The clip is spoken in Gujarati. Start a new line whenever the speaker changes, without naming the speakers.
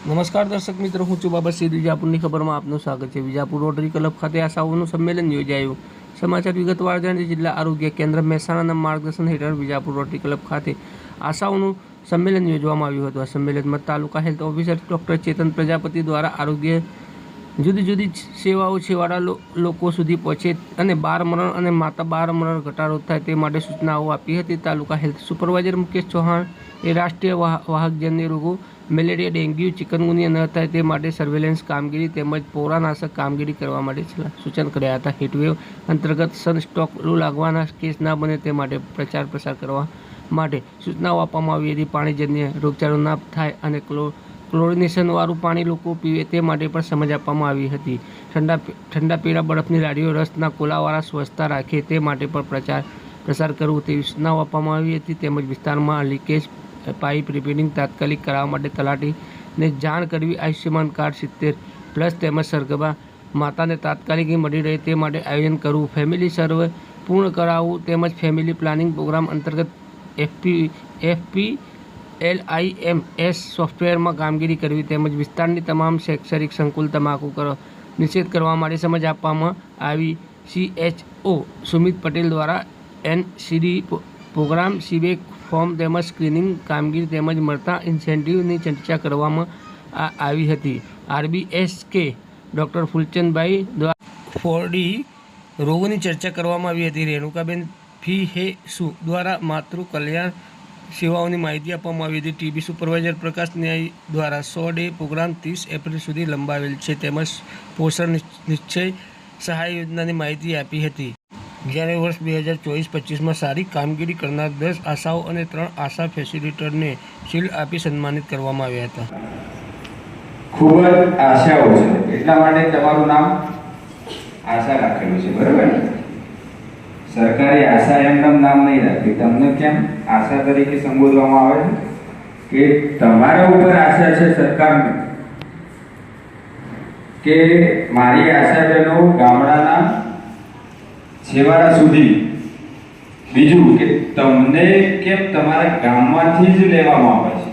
નમસ્કાર દર્શક મિત્રો, હું છું બાબા સિંહ વિજાપુરની ખબરમાં આપનું સ્વાગત છે. વિજાપુર રોટરી ક્લબ ખાતે આશાઓનું સંમેલન યોજાયું. સમાચાર વિગતવાર જાણીએ જિલ્લા આરોગ્ય કેન્દ્ર મહેસાણાના માર્ગદર્શન હેઠળ વિજાપુર રોટરી ક્લબ ખાતે આશાઓનું સંમેલન યોજવામાં આવ્યું હતું. આ સંમેલનમાં taluka health officer doctor Chetan Prajapati દ્વારા આરોગ્ય જુદી જુદી સેવાઓ છેવાડા લોકો સુધી પહોંચે અને બાર મરણ અને માતા બાર મરણ ઘટાડો થાય તે માટે સૂચનાઓ આપી હતી. તાલુકા હેલ્થ સુપરવાઇઝર મુકેશ ચૌહાણ એ રાષ્ટ્રીય વાહ- વાહકજન્ય રોગો, મેલેરિયા, ડેન્ગ્યુ, ચિકનગુનિયા ન થાય તે માટે સર્વેલન્સ કામગીરી તેમજ પોરાનાશક કામગીરી કરવા માટે સૂચન કર્યા હતા. હીટવેવ અંતર્ગત સન સ્ટોક લાગવાના કેસ ના બને તે માટે પ્રચાર પ્રસાર કરવા માટે સૂચનાઓ આપવામાં આવી હતી. પાણીજન્ય રોગચાળો ના થાય અને ક્લો ક્લોરિનેશનવાળું પાણી લોકો પીવે તે માટે પણ સમજ આપવામાં આવી હતી. ઠંડા ઠંડા પીણા બરફની લાડીઓ રસના કોલાવાળા સ્વચ્છતા રાખે તે માટે પણ પ્રચાર, પ્રસાર કરવું તેવી સૂચનાઓ આપવામાં આવી હતી. તેમજ વિસ્તારમાં લીકેજ, પાઇપ રિપેરિંગ તાત્કાલિક કરાવવા માટે તલાટીને જાણ કરવી આયુષ્યમાન કાર્ડ સિત્તેર પ્લસ તેમજ સરગવા માતાને તાત્કાલિક મળી રહે તે માટે આયોજન કરવું, ફેમિલી સર્વે પૂર્ણ કરાવવું તેમજ ફેમિલી પ્લાનિંગ પ્રોગ્રામ અંતર્ગત FP FP L I M S સોફ્ટવેરમાં કામગીરી કરવી તેમજ વિસ્તારની તમામ શૈક્ષણિક સંકુલ તમાકુ કરો. નિશ્ચિત કરવા માટે સમજ આપવામાં આવી. સીએચઓ સુમિત પટેલ દ્વારા એનસીડી પ્રોગ્રામ સીબેક ફોર્મ તેમજ સ્ક્રીનિંગ કામગીરી તેમજ મળતા ઇન્સેન્ટિવની ચર્ચા કરવામાં આવી હતી. આરબીએસ કે ડૉક્ટર ફૂલચંદભાઈ દ્વારા ફોરડી રોગોની ચર્ચા કરવામાં આવી હતી. રેણુકાબેન ફી હે સુ દ્વારા માતૃ કલ્યાણ સેવાઓની માહિતી આપવામાં આવી હતી. ટીબી સુપરવાઇઝર પ્રકાશ ન્યાય દ્વારા સો ડે પ્રોગ્રામ ત્રીસ એપ્રિલ સુધી લંબાવેલ છે. તેમજ પોષણ નિશ્ચય સહાય યોજનાની માહિતી આપી હતી. જ્યારે વર્ષ બે હજાર ચોવીસ પચીસમાં સારી કામગીરી કરનાર દસ આશાઓ અને ત્રણ આશા ફેસિલિટરને શિલ્ડ આપી સન્માનિત કરવામાં આવ્યા હતા.
ખૂબ જ આશાઓ છે. એટલા માટે તમારું નામ આશા રાખેલું છે. બરાબર સરકારી આશા એમનેમ નામ નહીં રાખી તમને કેમ આશા તરીકે સંબોધવામાં આવે છે? કે તમારા ઉપર આશા છે સરકારની. કે મારી આશા બહેનો ગામડાના છેવાડા સુધી. બીજું કે તમને કેમ તમારા ગામમાંથી જ લેવામાં આવે